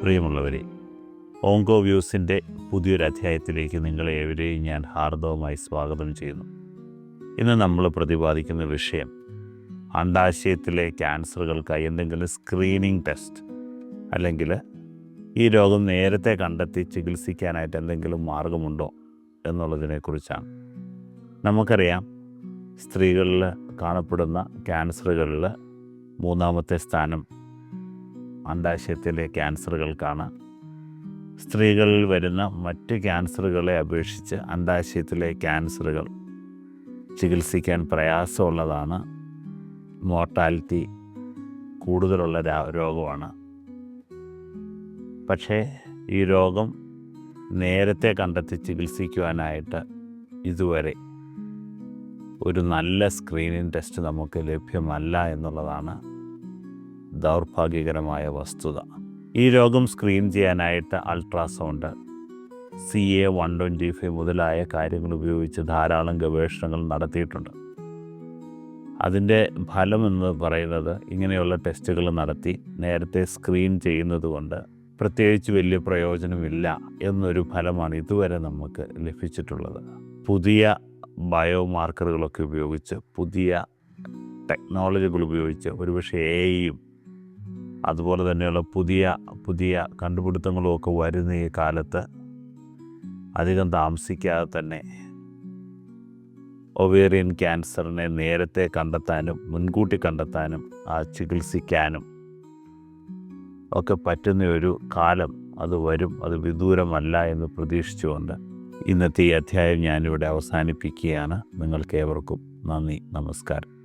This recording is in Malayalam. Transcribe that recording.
പ്രിയമുള്ളവരെ ഓങ്കോ വ്യൂസിന്റെ പുതിയൊരു അധ്യായത്തിലേക്ക് നിങ്ങളെ ഏവരെയും ഞാൻ ഹാർദവമായി സ്വാഗതം ചെയ്യുന്നു. ഇന്ന് നമ്മൾ പ്രതിപാദിക്കുന്ന വിഷയം അണ്ടാശയത്തിലെ ക്യാൻസറുകൾക്കായി എന്തെങ്കിലും സ്ക്രീനിങ് ടെസ്റ്റ് അല്ലെങ്കിൽ ഈ രോഗം നേരത്തെ കണ്ടെത്തി ചികിത്സിക്കാനായിട്ട് എന്തെങ്കിലും മാർഗമുണ്ടോ എന്നുള്ളതിനെക്കുറിച്ചാണ്. നമുക്കറിയാം സ്ത്രീകളിൽ കാണപ്പെടുന്ന ക്യാൻസറുകളിൽ മൂന്നാമത്തെ സ്ഥാനം അണ്ടാശയത്തിലെ ക്യാൻസറുകൾക്കാണ്. സ്ത്രീകളിൽ വരുന്ന മറ്റ് ക്യാൻസറുകളെ അപേക്ഷിച്ച് അണ്ടാശയത്തിലെ ക്യാൻസറുകൾ ചികിത്സിക്കാൻ പ്രയാസമുള്ളതാണ്. മോർട്ടാലിറ്റി കൂടുതലുള്ള രോഗമാണ്. പക്ഷേ ഈ രോഗം നേരത്തെ കണ്ടെത്തി ചികിത്സിക്കുവാനായിട്ട് ഇതുവരെ ഒരു നല്ല സ്ക്രീനിങ് ടെസ്റ്റ് നമുക്ക് ലഭ്യമല്ല എന്നുള്ളതാണ് ദൗർഭാഗ്യകരമായ വസ്തുത. ഈ രോഗം സ്ക്രീൻ ചെയ്യാനായിട്ട് ultrasound C A one twenty five മുതലായ കാര്യങ്ങൾ ഉപയോഗിച്ച് ധാരാളം ഗവേഷണങ്ങൾ നടത്തിയിട്ടുണ്ട്. അതിന്റെ ഫലമെന്ന് പറയുന്നത് ഇങ്ങനെയുള്ള ടെസ്റ്റുകൾ നടത്തി നേരത്തെ സ്ക്രീൻ ചെയ്യുന്നത് കൊണ്ട് പ്രത്യേകിച്ച് വലിയ പ്രയോജനമില്ല എന്നൊരു ഫലമാണ് ഇതുവരെ നമുക്ക് ലഭിച്ചിട്ടുള്ളത്. പുതിയ ബയോമാർക്കറുകളൊക്കെ ഉപയോഗിച്ച് പുതിയ ടെക്നോളജികൾ ഉപയോഗിച്ച് ഒരുപക്ഷെ എ ഐയും അതുപോലെ തന്നെയുള്ള പുതിയ പുതിയ കണ്ടുപിടുത്തങ്ങളും ഒക്കെ വരുന്ന ഈ കാലത്ത് അധികം താമസിക്കാതെ തന്നെ ഒവേറിയൻ ക്യാൻസറിനെ നേരത്തെ കണ്ടെത്താനും മുൻകൂട്ടി കണ്ടെത്താനും ആ ചികിത്സിക്കാനും ഒക്കെ പറ്റുന്ന ഒരു കാലം അത് വരും. അത് വിദൂരമല്ല എന്ന് പ്രതീക്ഷിച്ചുകൊണ്ട് ഇന്നത്തെ ഈ അധ്യായം ഞാനിവിടെ അവസാനിപ്പിക്കുകയാണ്. നിങ്ങൾക്ക് ഏവർക്കും നന്ദി നമസ്കാരം.